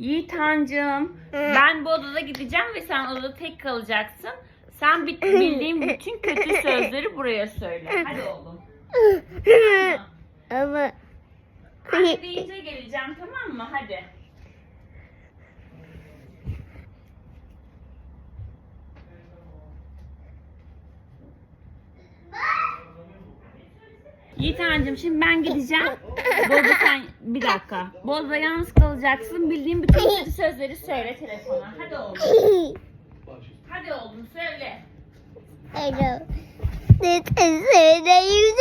Yiğitancığım ben bu odada gideceğim ve sen odada tek kalacaksın. Sen bit- bildiğin bütün kötü sözleri buraya söyle. Hadi oğlum. Tamam. Ama Anne deyince geleceğim tamam mı? Hadi. Yiğitancığım şimdi ben gideceğim. Bozda sen bir dakika. Bozda yalnız kalacaksın. Bildiğin bütün kötü sözleri söyle telefona. Hadi oğlum. Hadi oğlum söyle. Alo. Ne söyleyeyim söylüyorum.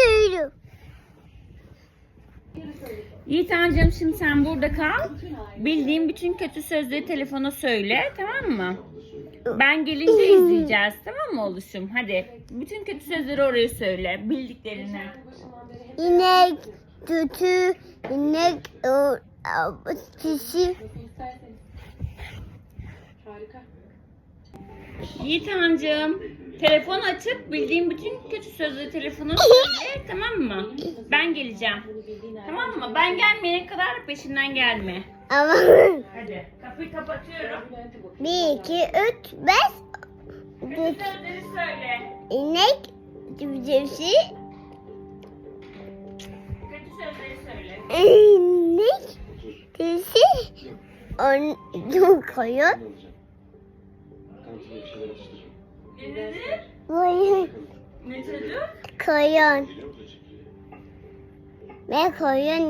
Yiğitancığım şimdi sen burada kal. Bildiğin bütün kötü sözleri telefona söyle tamam mı? Ben gelince izleyeceğiz tamam mı oluşum? Hadi bütün kötü sözleri oraya söyle bildiklerini. İnek, sütü, inek, kişi, Harika. Yiğitancığım telefon açıp bildiğin bütün kötü sözleri telefona söyle tamam mı? Ben geleceğim. Tamam mı? Ben gelmeyene kadar peşinden gelme. ama Hadi kapıyı kapatıyorum. bir, iki, üç, beş, Kötü dört, sözleri söyle. inek, cücesi, Kötü sözleri söyle. inek, kişi, on, koyun, Ne dedi? koyun, Ne çocuk? koyun, ve koyun